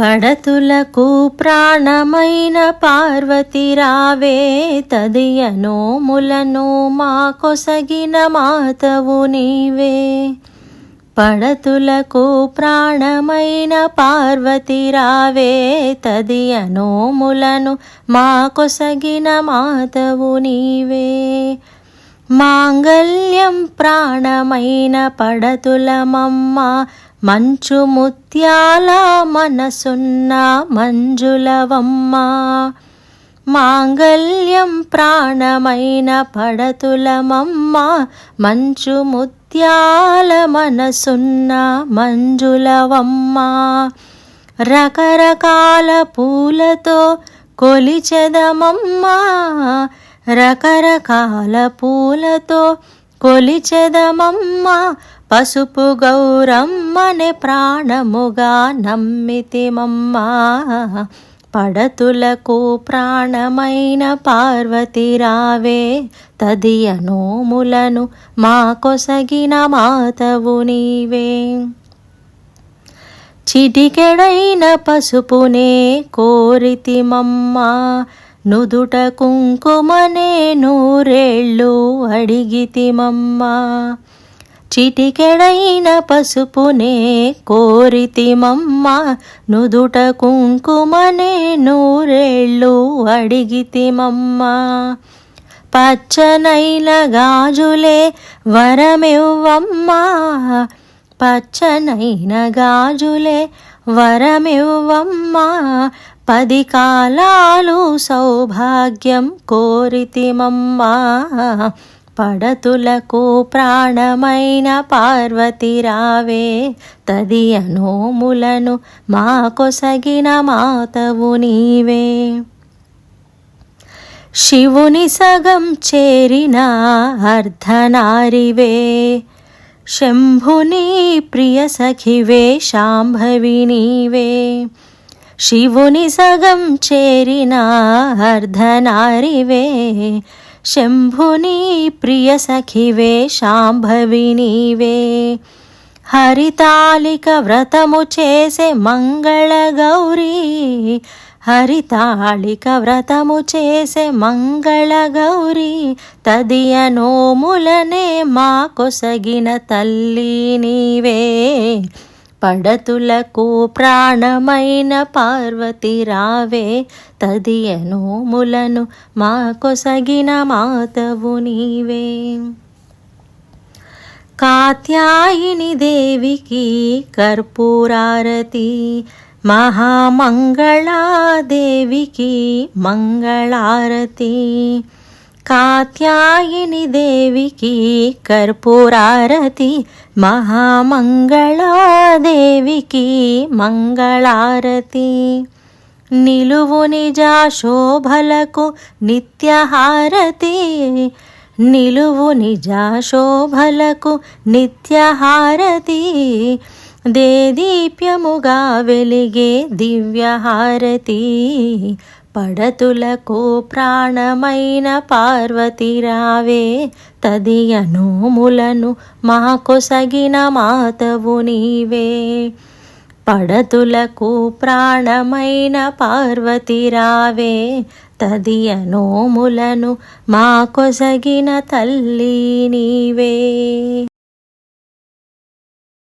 పడతులకు ప్రాణమైన పార్వతి రావే తదియనోములను మా కొసగిన మాతవు నీవే. పడతులకు ప్రాణమైన పార్వతి రావే తదియనోములను మా కొసగిన మాతవు నీవే. మాంగల్యం ప్రాణమైన పడతులమమ్మ మంచు ముత్యాల మనసున్న మంజులవమ్మ. మాంగల్యం ప్రాణమైన పడతులమమ్మ. మంచు ముత్యాల మనసున్న మంజులవమ్మ. రకరకాల పూలతో కొలిచెదమమ్మా. రకరకాల పూలతో కొలిచెదమమ్మా. పసుపు గౌరమ్మనే ప్రాణముగా నమ్మితిమమ్మా. పడతులకు ప్రాణమైన పార్వతి రావే. తదియనోములను మా కొసగిన మాతవు నీవే. చిటికెడైన పసుపునే కోరితిమమ్మా. నుదుట కుంకుమనే నూరేళ్ళు అడిగితిమమ్మా. చిటికెడైన పసుపునే కోరితిమమ్మ నుదుట కుంకుమనే నూరేళ్ళు అడిగితిమమ్మ. పచ్చనైన గాజులే వరమివ్వమ్మా పచ్చనైన గాజులే వరమివ్వమ్మా. పది కాలాలు సౌభాగ్యం కోరితిమమ్మా. పడతులకు ప్రాణమైన పార్వతి రావే. తది అనోములను మా కొసగిన మాతవు నీవే. శివుని సగం చేరిన అర్ధనారివే. శంభుని ప్రియ సఖివే శాంభవి నీవే. శివుని సగం చేరిన అర్ధనారివే. శంభుని ప్రియ సఖివే శాంభవి నీవే. హరితాళిక వ్రతము చేసే మంగళ గౌరీ. హరితాళిక వ్రతము చేసే మంగళ గౌరీ. తదియ నోములనే మా కొసగిన తల్లి నీవే. పడతులకు ప్రాణమైన పార్వతి రావే తదియనోములను మా కొసగిన మాతవు నీవే. కాత్యాయిని దేవికి కర్పూరారతి మహామంగళాదేవికి మంగళారతి. కాత్యాయిని దేవికి కర్పూరారతి మహామంగళాదేవికి మంగళారతి. నిలువు నిజ శోభలకు నిత్యహారతి. నిలువు నిజ శోభలకు నిత్యహారతి. దేదీప్యముగా వెలిగే దివ్యహారతి. పడతులకు ప్రాణమైన పార్వతి రావే తదియ నోములను మా కొసగిన మాతవు నీవే. పడతులకు ప్రాణమైన పార్వతి రావే తదియ నోములను మా కొసగిన తల్లి నీవే.